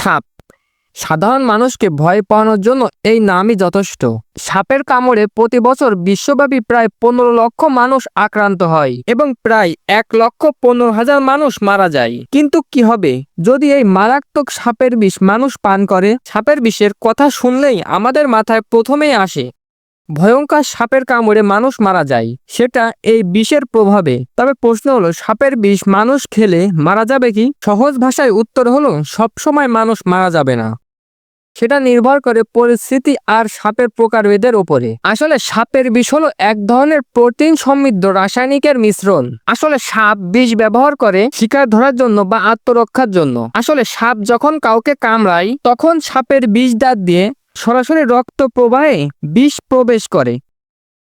সাপ। সাধারণ মানুষকে ভয় পাওয়ানোর জন্য এই নামই যথেষ্ট। সাপের কামড়ে প্রতি বছর বিশ্বব্যাপী প্রায় পনেরো লক্ষ মানুষ আক্রান্ত হয় এবং প্রায় এক লক্ষ পনেরো হাজার মানুষ মারা যায়। কিন্তু কি হবে? যদি এই মারাত্মক সাপের বিষ মানুষ পান করে, সাপের বিষের কথা শুনলেই আমাদের মাথায় প্রথমেই আসে ভয়ঙ্কর সাপের কামড়ে মানুষ মারা যায়। সেটা এই বিষের প্রভাবে। তবে প্রশ্ন হলো, সাপের বিষ মানুষ খেলে মারা যাবে কি? সহজ ভাষায় উত্তর হলো, সবসময় মানুষ মারা যাবে না। সেটা নির্ভর করে পরিস্থিতি আর সাপের প্রকারভেদের উপরে। আসলে সাপের বিষ হলো এক ধরনের প্রোটিন সমৃদ্ধ রাসায়নিকের মিশ্রণ। আসলে সাপ বিষ ব্যবহার করে শিকার ধরার জন্য বা আত্মরক্ষার জন্য। আসলে সাপ যখন কাউকে কামড়ায়, তখন সাপের বিষ দাঁত দিয়ে সরাসরি রক্ত প্রবাহে বিষ প্রবেশ করে।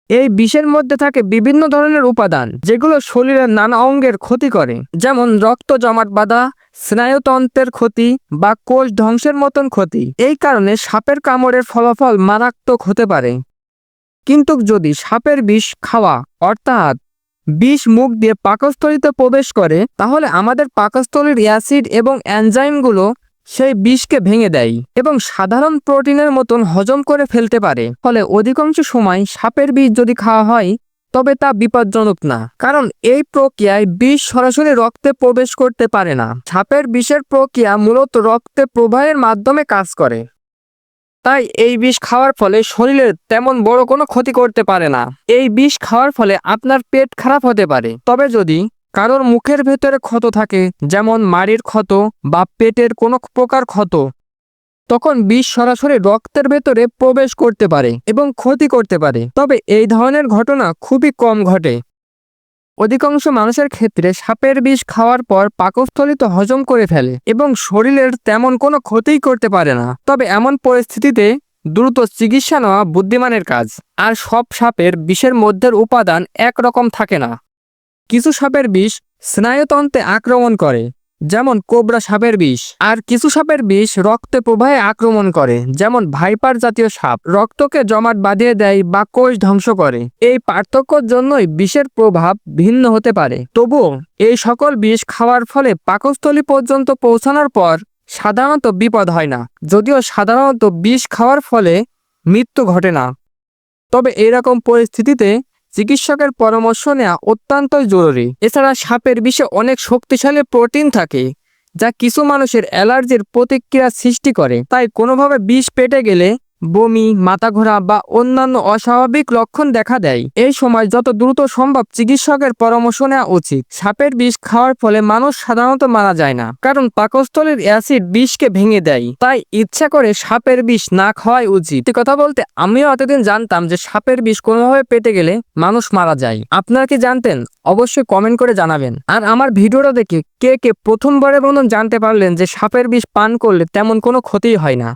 এই বিষের মধ্যে থাকে বিভিন্ন ধরনের উপাদান, যেগুলো শরীরের নানা অঙ্গের ক্ষতি করে। যেমন রক্ত জমাট বাঁধা, স্নায়ুতন্ত্রের ক্ষতি বা কোষ ধ্বংসের মতন ক্ষতি। এই কারণে সাপের কামড়ের ফলাফল মারাত্মক হতে পারে। কিন্তু যদি সাপের বিষ খাওয়া, অর্থাৎ বিষ মুখ দিয়ে পাকস্থলিতে প্রবেশ করে, তাহলে আমাদের পাকস্থলীর অ্যাসিড এবং এনজাইমগুলো সেই বিষকে ভেঙে দেয় এবং সাধারণ প্রোটিনের মতন হজম করে ফেলতে পারে। ফলে অধিকাংশ সময় সাপের বিষ যদি খাওয়া হয়, তবে তা বিপজ্জনক না, কারণ এই প্রক্রিয়ায় বিষ সরাসরি রক্তে প্রবেশ করতে পারে না। সাপের বিষের প্রক্রিয়া মূলত রক্তে প্রবাহের মাধ্যমে কাজ করে। তাই এই বিষ খাওয়ার ফলে শরীরের তেমন বড় কোনো ক্ষতি করতে পারে না। এই বিষ খাওয়ার ফলে আপনার পেট খারাপ হতে পারে। তবে যদি কারোর মুখের ভেতরে ক্ষত থাকে, যেমন মাড়ির ক্ষত বা পেটের কোনো প্রকার ক্ষত। তখন বিষ সরাসরি রক্তের ভেতরে প্রবেশ করতে পারে এবং ক্ষতি করতে পারে। তবে এই ধরনের ঘটনা খুবই কম ঘটে। অধিকাংশ মানুষের ক্ষেত্রে সাপের বিষ খাওয়ার পর পাকস্থলিত হজম করে ফেলে এবং শরীরের তেমন কোনো ক্ষতিই করতে পারে না। তবে এমন পরিস্থিতিতে দ্রুত চিকিৎসা নেওয়া বুদ্ধিমানের কাজ। আর সব সাপের বিষের মধ্যের উপাদান একরকম থাকে না। কিছু সাপের বিষ স্নায়ুতন্ত্রে আক্রমণ করে, যেমন কোবরা সাপের বিষ, আর কিছু সাপের বিষ রক্তে প্রবাহে আক্রমণ করে, যেমন ভাইপার জাতীয় সাপ। রক্তকে জমাট বাঁধিয়ে দেয় বা কোষ ধ্বংস করে। এই পার্থক্যর জন্যই বিষের প্রভাব ভিন্ন হতে পারে। তবুও, এই সকল বিষ খাওয়ার ফলে পাকস্থলী পর্যন্ত পৌঁছানোর পর সাধারণত বিপদ হয় না, যদিও সাধারণত বিষ খাওয়ার ফলে মৃত্যু ঘটে না। তবে এরকম পরিস্থিতিতে চিকিৎসকের পরামর্শ নেওয়া অত্যন্ত জরুরি। এছাড়া সাপের বিষে অনেক শক্তিশালী প্রোটিন থাকে, যা কিছু মানুষের অ্যালার্জির প্রতিক্রিয়া সৃষ্টি করে। তাই কোনোভাবে বিষ পেটে গেলে বমি মাথা ঘোরা বা অন্যান্য অস্বাভাবিক লক্ষণ দেখা দেয়। এই সময় যত দ্রুত সম্ভব চিকিৎসকের পরামর্শ নেওয়া উচিত। সাপের বিষ খাওয়ার ফলে মানুষ সাধারণত মারা যায় না, কারণ পাকস্থলীর অ্যাসিড বিষকে ভেঙে দেয়। তাই ইচ্ছা করে সাপের বিষ না খাওয়াই উচিত। কথা বলতে, আমিও এতদিন জানতাম যে সাপের বিষ কোনোভাবে পেটে গেলে মানুষ মারা যায়। আপনারা কি জানতেন? অবশ্যই কমেন্ট করে জানাবেন। আর আমার ভিডিওটা দেখে কে কে প্রথমবারের মতন জানতে পারলেন যে সাপের বিষ পান করলে তেমন কোনো ক্ষতিই হয় না।